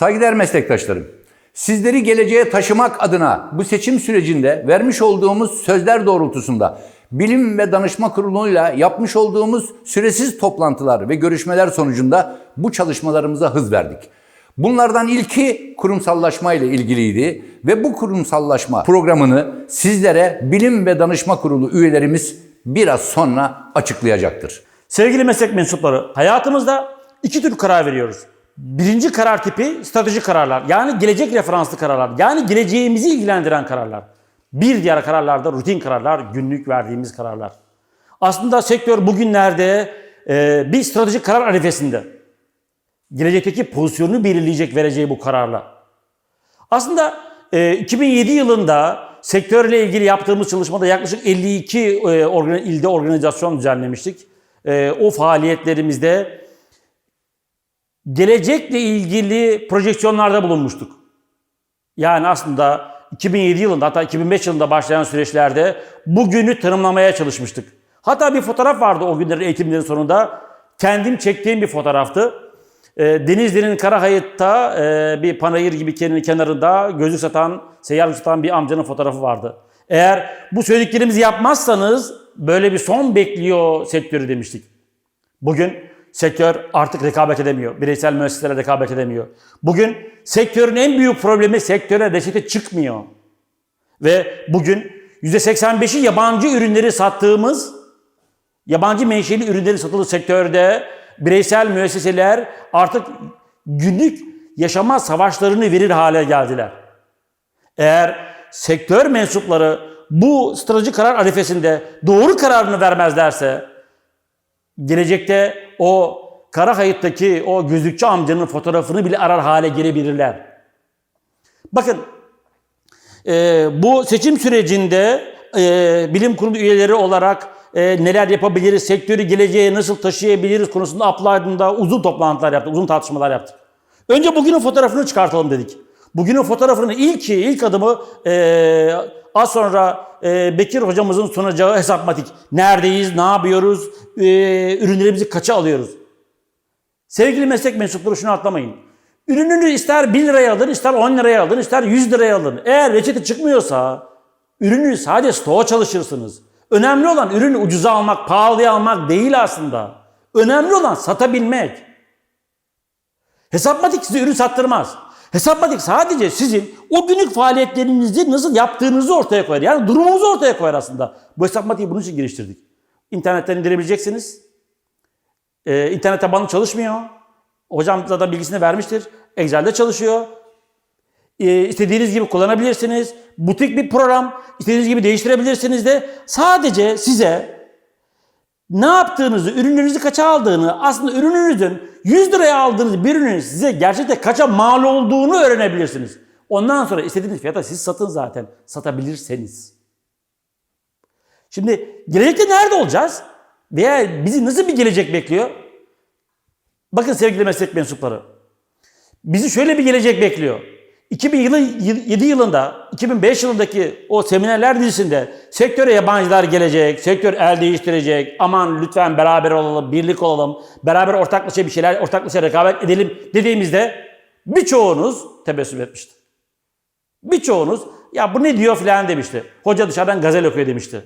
Saygıdeğer meslektaşlarım, sizleri geleceğe taşımak adına bu seçim sürecinde vermiş olduğumuz sözler doğrultusunda Bilim ve Danışma Kurulu'yla yapmış olduğumuz süresiz toplantılar ve görüşmeler sonucunda bu çalışmalarımıza hız verdik. Bunlardan ilki kurumsallaşma ile ilgiliydi ve bu kurumsallaşma programını sizlere Bilim ve Danışma Kurulu üyelerimiz biraz sonra açıklayacaktır. Sevgili meslek mensupları, hayatımızda iki tür karar veriyoruz. Birinci karar tipi stratejik kararlar. Yani gelecek referanslı kararlar. Yani geleceğimizi ilgilendiren kararlar. Bir diğer kararlar da rutin kararlar, günlük verdiğimiz kararlar. Aslında sektör bugünlerde e, bir stratejik karar arifesinde. Gelecekteki pozisyonunu belirleyecek vereceği bu kararla. Aslında e, 2007 yılında sektörle ilgili yaptığımız çalışmada yaklaşık 52 e, ilde organizasyon düzenlemiştik. E, o faaliyetlerimizde gelecekle ilgili projeksiyonlarda bulunmuştuk. Yani aslında 2007 yılında hatta 2005 yılında başlayan süreçlerde bugünü tanımlamaya çalışmıştık. Hatta bir fotoğraf vardı o günlerin eğitimlerin sonunda. Kendim çektiğim bir fotoğraftı. E, Denizli'nin Karahayıt'ta e, bir panayır gibi kendi kenarında gözlük satan, seyyar satan bir amcanın fotoğrafı vardı. Eğer bu söylediklerimizi yapmazsanız böyle bir son bekliyor sektörü demiştik. Bugün sektör artık rekabet edemiyor. Bireysel müesseseler rekabet edemiyor. Bugün sektörün en büyük problemi sektöre reçete çıkmıyor. Ve bugün %85'i yabancı ürünleri sattığımız, yabancı menşeli ürünleri satılı sektörde bireysel müesseseler artık günlük yaşama savaşlarını verir hale geldiler. Eğer sektör mensupları bu stratejik karar arifesinde doğru kararını vermezlerse gelecekte o kara kayıttaki o gözlükçü amcanın fotoğrafını bile arar hale gelebilirler. Bakın e, bu seçim sürecinde e, bilim kurulu üyeleri olarak e, neler yapabiliriz, sektörü geleceğe nasıl taşıyabiliriz konusunda Applied'ında uzun toplantılar yaptık, uzun tartışmalar yaptık. Önce bugünün fotoğrafını çıkartalım dedik. Bugünün fotoğrafının ilk ilk adımı e, az sonra e, Bekir hocamızın sunacağı hesapmatik. Neredeyiz, ne yapıyoruz, e, ürünlerimizi kaça alıyoruz? Sevgili meslek mensupları şunu atlamayın. Ürününü ister 1 liraya alın, ister 10 liraya alın, ister 100 liraya alın. Eğer reçete çıkmıyorsa ürünü sadece stoğa çalışırsınız. Önemli olan ürünü ucuza almak, pahalıya almak değil aslında. Önemli olan satabilmek. Hesapmatik size ürün sattırmaz. Hesapmatik sadece sizin o günlük faaliyetlerinizi nasıl yaptığınızı ortaya koyar. Yani durumunuzu ortaya koyar aslında. Bu hesapmatiği bunun için geliştirdik. İnternetten indirebileceksiniz. Ee, internet tabanlı çalışmıyor. Hocam zaten bilgisini vermiştir. Excel'de çalışıyor. Ee, istediğiniz gibi kullanabilirsiniz. Butik bir program. İstediğiniz gibi değiştirebilirsiniz de sadece size ne yaptığınızı, ürününüzü kaça aldığını, aslında ürününüzün 100 liraya aldığınız bir ürünün size gerçekten kaça mal olduğunu öğrenebilirsiniz. Ondan sonra istediğiniz fiyata siz satın zaten. Satabilirseniz. Şimdi gelecekte nerede olacağız? Veya bizi nasıl bir gelecek bekliyor? Bakın sevgili meslek mensupları. Bizi şöyle bir gelecek bekliyor. 2007 yılında, 2005 yılındaki o seminerler dizisinde sektöre yabancılar gelecek, sektör el değiştirecek, aman lütfen beraber olalım, birlik olalım, beraber ortaklaşa bir şeyler, ortaklaşa rekabet edelim dediğimizde birçoğunuz tebessüm etmişti. Birçoğunuz ya bu ne diyor filan demişti. Hoca dışarıdan gazel okuyor demişti.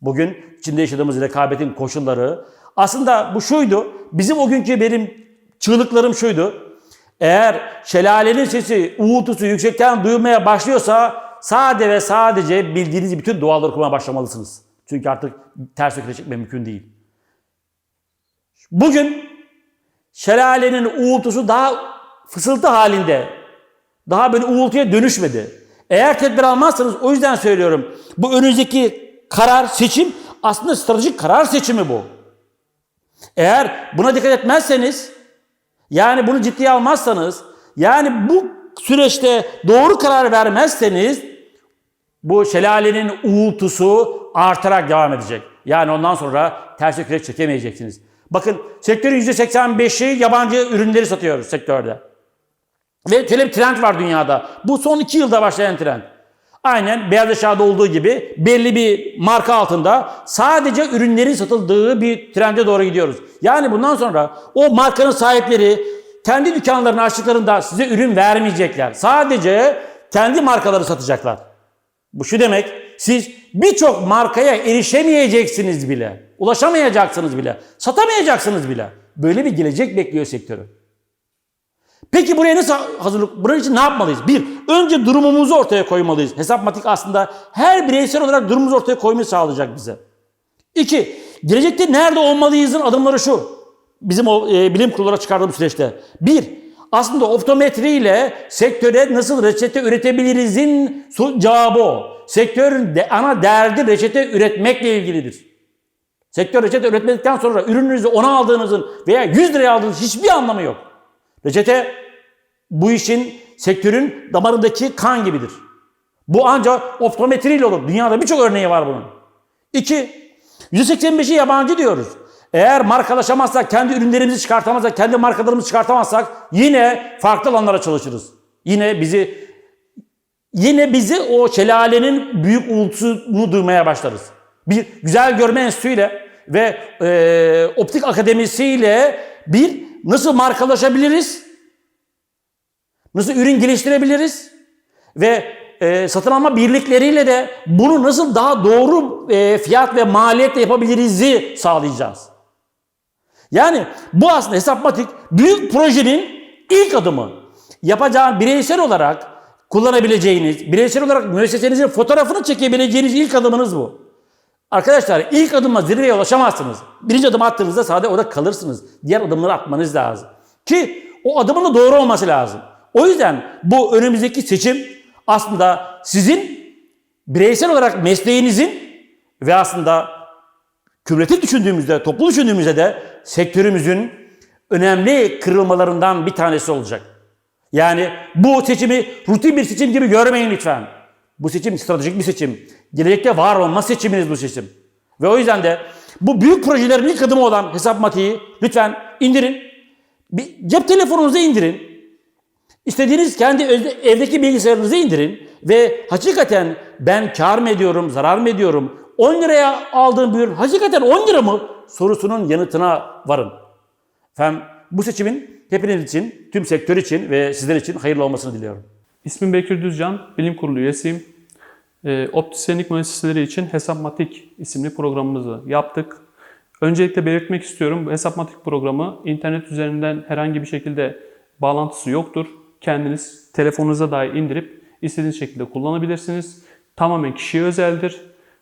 Bugün içinde yaşadığımız rekabetin koşulları aslında bu şuydu. Bizim o günkü benim çığlıklarım şuydu. Eğer şelalenin sesi, uğultusu yüksekten duyulmaya başlıyorsa sade ve sadece bildiğiniz bütün duaları okumaya başlamalısınız. Çünkü artık ters öküle çekmek mümkün değil. Bugün şelalenin uğultusu daha fısıltı halinde. Daha böyle uğultuya dönüşmedi. Eğer tedbir almazsanız o yüzden söylüyorum. Bu önünüzdeki karar, seçim aslında stratejik karar seçimi bu. Eğer buna dikkat etmezseniz yani bunu ciddiye almazsanız, yani bu süreçte doğru karar vermezseniz bu şelalenin uğultusu artarak devam edecek. Yani ondan sonra ters kürek çekemeyeceksiniz. Bakın sektörün %85'i yabancı ürünleri satıyoruz sektörde. Ve şöyle bir trend var dünyada. Bu son iki yılda başlayan trend. Aynen beyaz eşyada olduğu gibi belli bir marka altında sadece ürünlerin satıldığı bir trende doğru gidiyoruz. Yani bundan sonra o markanın sahipleri kendi dükkanlarını açtıklarında size ürün vermeyecekler. Sadece kendi markaları satacaklar. Bu şu demek, siz birçok markaya erişemeyeceksiniz bile. Ulaşamayacaksınız bile. Satamayacaksınız bile. Böyle bir gelecek bekliyor sektörü. Peki buraya nasıl hazırlık? Bunun için ne yapmalıyız? Bir, önce durumumuzu ortaya koymalıyız. Hesapmatik aslında her bireysel olarak durumumuzu ortaya koymayı sağlayacak bize. İki, gelecekte nerede olmalıyızın adımları şu. Bizim o e, bilim kurullara çıkardığımız süreçte. Bir, aslında optometri ile sektöre nasıl reçete üretebilirizin cevabı o. Sektörün de, ana derdi reçete üretmekle ilgilidir. Sektör reçete üretmedikten sonra ürününüzü ona aldığınızın veya 100 liraya aldığınız hiçbir anlamı yok. Reçete bu işin sektörün damarındaki kan gibidir. Bu ancak optometriyle olur. Dünyada birçok örneği var bunun. İki, %85'i yabancı diyoruz. Eğer markalaşamazsak, kendi ürünlerimizi çıkartamazsak, kendi markalarımızı çıkartamazsak yine farklı alanlara çalışırız. Yine bizi yine bizi o şelalenin büyük uğultusunu duymaya başlarız. Bir güzel görme enstitüsüyle ve e, optik akademisiyle bir nasıl markalaşabiliriz? Nasıl ürün geliştirebiliriz? Ve e, satın alma birlikleriyle de bunu nasıl daha doğru e, fiyat ve maliyetle yapabiliriz'i sağlayacağız. Yani bu aslında hesapmatik büyük projenin ilk adımı. Yapacağın bireysel olarak kullanabileceğiniz, bireysel olarak müessesenizin fotoğrafını çekebileceğiniz ilk adımınız bu. Arkadaşlar ilk adımla zirveye ulaşamazsınız. Birinci adım attığınızda sadece orada kalırsınız. Diğer adımları atmanız lazım. Ki o adımın da doğru olması lazım. O yüzden bu önümüzdeki seçim aslında sizin bireysel olarak mesleğinizin ve aslında kümülatif düşündüğümüzde, toplu düşündüğümüzde de sektörümüzün önemli kırılmalarından bir tanesi olacak. Yani bu seçimi rutin bir seçim gibi görmeyin lütfen. Bu seçim stratejik bir seçim. Gelecekte var olma seçiminiz bu seçim. Ve o yüzden de bu büyük projelerin ilk adımı olan hesapmatiği lütfen indirin. Bir cep telefonunuza indirin. İstediğiniz kendi evdeki bilgisayarınızı indirin ve hakikaten ben kar mı ediyorum, zarar mı ediyorum? 10 liraya aldığım bir ürün hakikaten 10 lira mı? Sorusunun yanıtına varın. Efendim bu seçimin hepiniz için, tüm sektör için ve sizler için hayırlı olmasını diliyorum. İsmim Bekir Düzcan, bilim kurulu üyesiyim. E, optisyenlik müesseseleri için Hesapmatik isimli programımızı yaptık. Öncelikle belirtmek istiyorum, Hesapmatik programı internet üzerinden herhangi bir şekilde bağlantısı yoktur. Kendiniz telefonunuza dahi indirip istediğiniz şekilde kullanabilirsiniz. Tamamen kişiye özeldir.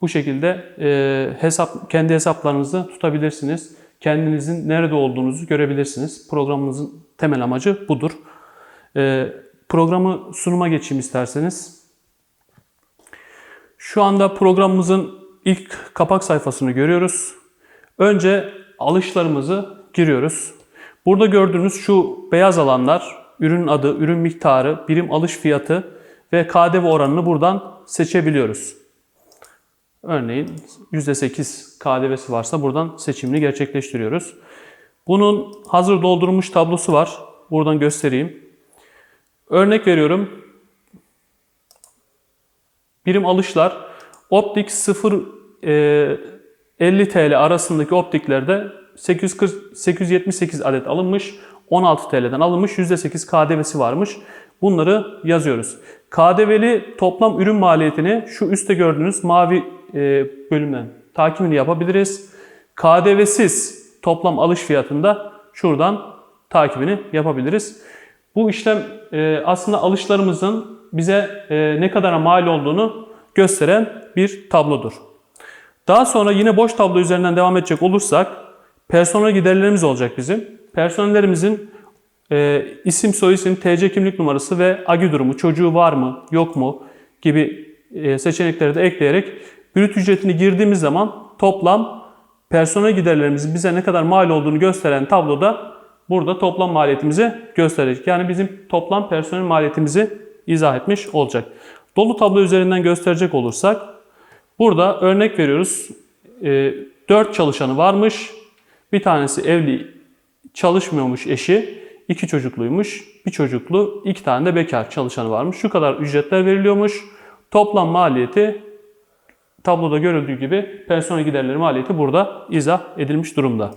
Bu şekilde e, hesap kendi hesaplarınızı tutabilirsiniz. Kendinizin nerede olduğunuzu görebilirsiniz. Programımızın temel amacı budur. E, programı sunuma geçeyim isterseniz. Şu anda programımızın ilk kapak sayfasını görüyoruz. Önce alışlarımızı giriyoruz. Burada gördüğünüz şu beyaz alanlar ürün adı, ürün miktarı, birim alış fiyatı ve KDV oranını buradan seçebiliyoruz. Örneğin %8 KDV'si varsa buradan seçimini gerçekleştiriyoruz. Bunun hazır doldurulmuş tablosu var. Buradan göstereyim. Örnek veriyorum. Birim alışlar optik 0 e, 50 TL arasındaki optiklerde 840 878 adet alınmış. 16 TL'den alınmış. %8 KDV'si varmış. Bunları yazıyoruz. KDV'li toplam ürün maliyetini şu üstte gördüğünüz mavi e, bölümden takibini yapabiliriz. KDV'siz toplam alış fiyatında şuradan takibini yapabiliriz. Bu işlem e, aslında alışlarımızın bize e, ne kadar mal olduğunu gösteren bir tablodur. Daha sonra yine boş tablo üzerinden devam edecek olursak personel giderlerimiz olacak bizim. Personellerimizin e, isim, soyisim, TC kimlik numarası ve AGÜ durumu, çocuğu var mı, yok mu gibi e, seçenekleri de ekleyerek brüt ücretini girdiğimiz zaman toplam personel giderlerimizin bize ne kadar mal olduğunu gösteren tabloda burada toplam maliyetimizi gösterecek. Yani bizim toplam personel maliyetimizi izah etmiş olacak. Dolu tablo üzerinden gösterecek olursak burada örnek veriyoruz. 4 çalışanı varmış. Bir tanesi evli çalışmıyormuş eşi. iki çocukluymuş. Bir çocuklu, iki tane de bekar çalışanı varmış. Şu kadar ücretler veriliyormuş. Toplam maliyeti tabloda görüldüğü gibi personel giderleri maliyeti burada izah edilmiş durumda.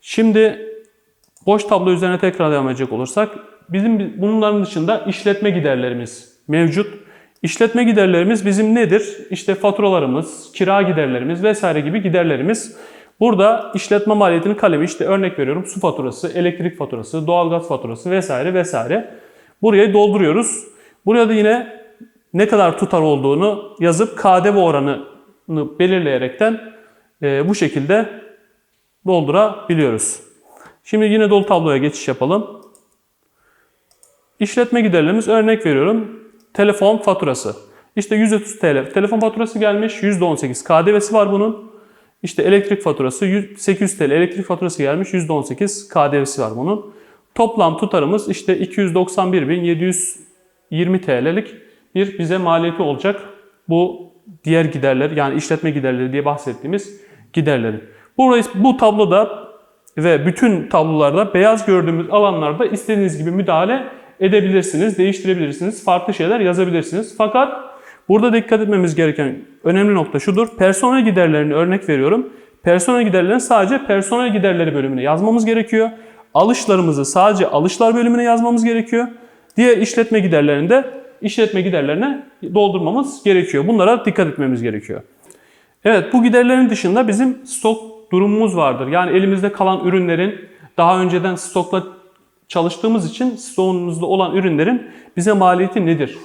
Şimdi Boş tablo üzerine tekrar devam edecek olursak bizim bunların dışında işletme giderlerimiz mevcut. İşletme giderlerimiz bizim nedir? İşte faturalarımız, kira giderlerimiz vesaire gibi giderlerimiz. Burada işletme maliyetinin kalemi işte örnek veriyorum su faturası, elektrik faturası, doğalgaz faturası vesaire vesaire. Buraya dolduruyoruz. Buraya da yine ne kadar tutar olduğunu yazıp KDV oranını belirleyerekten e, bu şekilde doldurabiliyoruz. Şimdi yine dolu tabloya geçiş yapalım. İşletme giderlerimiz örnek veriyorum. Telefon faturası. İşte 130 TL telefon faturası gelmiş. %18 KDV'si var bunun. İşte elektrik faturası 100 800 TL elektrik faturası gelmiş. %18 KDV'si var bunun. Toplam tutarımız işte 291.720 TL'lik bir bize maliyeti olacak. Bu diğer giderler yani işletme giderleri diye bahsettiğimiz giderleri. Burayı, bu tabloda ve bütün tablolarda beyaz gördüğümüz alanlarda istediğiniz gibi müdahale edebilirsiniz, değiştirebilirsiniz, farklı şeyler yazabilirsiniz. Fakat burada dikkat etmemiz gereken önemli nokta şudur. Personel giderlerini örnek veriyorum. Personel giderlerini sadece personel giderleri bölümüne yazmamız gerekiyor. Alışlarımızı sadece alışlar bölümüne yazmamız gerekiyor. Diğer işletme giderlerini de işletme giderlerine doldurmamız gerekiyor. Bunlara dikkat etmemiz gerekiyor. Evet bu giderlerin dışında bizim stok durumumuz vardır. Yani elimizde kalan ürünlerin daha önceden stokla çalıştığımız için stoğumuzda olan ürünlerin bize maliyeti nedir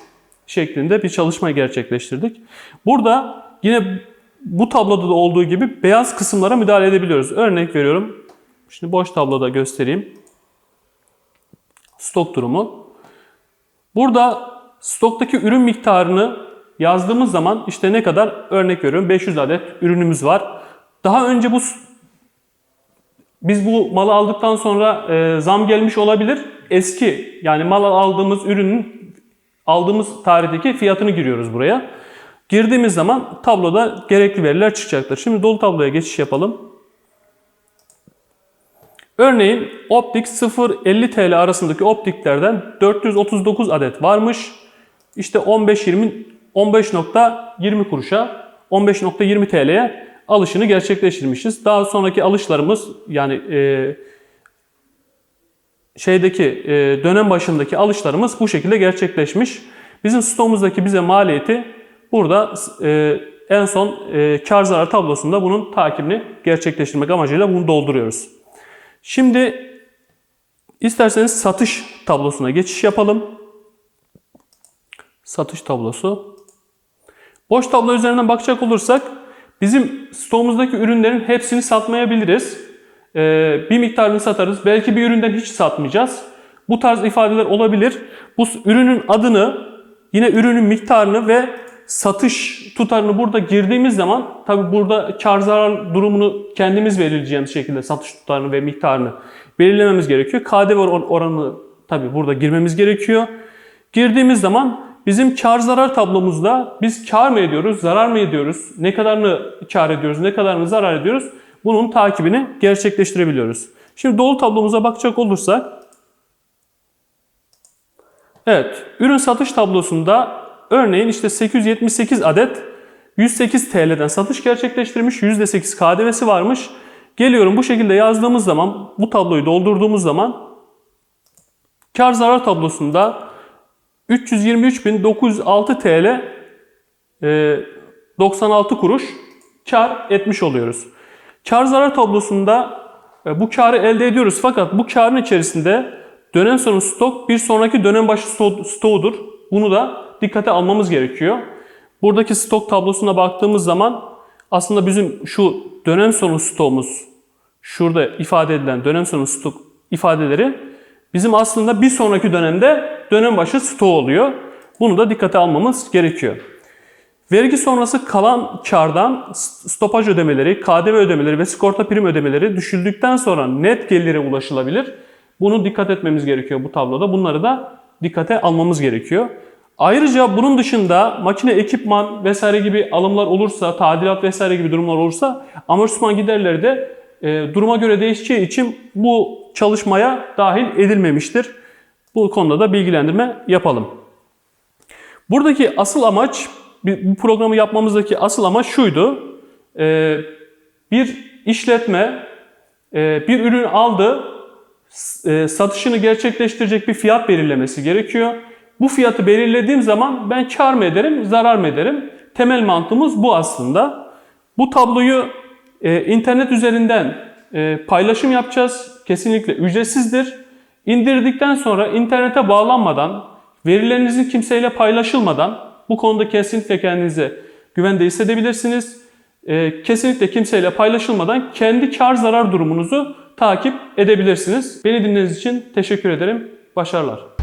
şeklinde bir çalışma gerçekleştirdik. Burada yine bu tabloda da olduğu gibi beyaz kısımlara müdahale edebiliyoruz. Örnek veriyorum. Şimdi boş tabloda göstereyim. Stok durumu. Burada stoktaki ürün miktarını yazdığımız zaman işte ne kadar örnek veriyorum 500 adet ürünümüz var. Daha önce bu biz bu malı aldıktan sonra e, zam gelmiş olabilir. Eski yani mal aldığımız ürünün aldığımız tarihteki fiyatını giriyoruz buraya. Girdiğimiz zaman tabloda gerekli veriler çıkacaktır. Şimdi dolu tabloya geçiş yapalım. Örneğin optik 0-50 TL arasındaki optiklerden 439 adet varmış. İşte 15-20 15.20 kuruşa 15.20 TL'ye alışını gerçekleştirmişiz. Daha sonraki alışlarımız yani e, şeydeki e, dönem başındaki alışlarımız bu şekilde gerçekleşmiş. Bizim stoğumuzdaki bize maliyeti burada e, en son e, kar zarar tablosunda bunun takibini gerçekleştirmek amacıyla bunu dolduruyoruz. Şimdi isterseniz satış tablosuna geçiş yapalım. Satış tablosu. Boş tablo üzerinden bakacak olursak bizim stoğumuzdaki ürünlerin hepsini satmayabiliriz. Ee, bir miktarını satarız. Belki bir üründen hiç satmayacağız. Bu tarz ifadeler olabilir. Bu ürünün adını, yine ürünün miktarını ve satış tutarını burada girdiğimiz zaman tabi burada kar zarar durumunu kendimiz belirleyeceğimiz şekilde satış tutarını ve miktarını belirlememiz gerekiyor. KDV oranını tabi burada girmemiz gerekiyor. Girdiğimiz zaman Bizim kar zarar tablomuzda biz kar mı ediyoruz, zarar mı ediyoruz, ne kadarını kar ediyoruz, ne kadarını zarar ediyoruz bunun takibini gerçekleştirebiliyoruz. Şimdi dolu tablomuza bakacak olursak Evet, ürün satış tablosunda örneğin işte 878 adet 108 TL'den satış gerçekleştirmiş, %8 KDV'si varmış. Geliyorum bu şekilde yazdığımız zaman, bu tabloyu doldurduğumuz zaman kar zarar tablosunda 323.906 TL e, 96 kuruş kar etmiş oluyoruz. Kar zarar tablosunda e, bu karı elde ediyoruz fakat bu karın içerisinde dönem sonu stok bir sonraki dönem başı stoğudur. Bunu da dikkate almamız gerekiyor. Buradaki stok tablosuna baktığımız zaman aslında bizim şu dönem sonu stoğumuz şurada ifade edilen dönem sonu stok ifadeleri bizim aslında bir sonraki dönemde dönem başı stoğu oluyor. Bunu da dikkate almamız gerekiyor. Vergi sonrası kalan kardan stopaj ödemeleri, KDV ödemeleri ve sigorta prim ödemeleri düşüldükten sonra net gelire ulaşılabilir. Bunu dikkat etmemiz gerekiyor bu tabloda. Bunları da dikkate almamız gerekiyor. Ayrıca bunun dışında makine, ekipman vesaire gibi alımlar olursa, tadilat vesaire gibi durumlar olursa amortisman giderleri de e, duruma göre değişeceği için bu çalışmaya dahil edilmemiştir. Bu konuda da bilgilendirme yapalım. Buradaki asıl amaç, bu programı yapmamızdaki asıl amaç şuydu. Ee, bir işletme e, bir ürün aldı, e, satışını gerçekleştirecek bir fiyat belirlemesi gerekiyor. Bu fiyatı belirlediğim zaman ben kar mı ederim, zarar mı ederim? Temel mantığımız bu aslında. Bu tabloyu e, internet üzerinden paylaşım yapacağız. Kesinlikle ücretsizdir. İndirdikten sonra internete bağlanmadan, verilerinizin kimseyle paylaşılmadan bu konuda kesinlikle kendinize güvende hissedebilirsiniz. E, kesinlikle kimseyle paylaşılmadan kendi kar zarar durumunuzu takip edebilirsiniz. Beni dinlediğiniz için teşekkür ederim. Başarılar.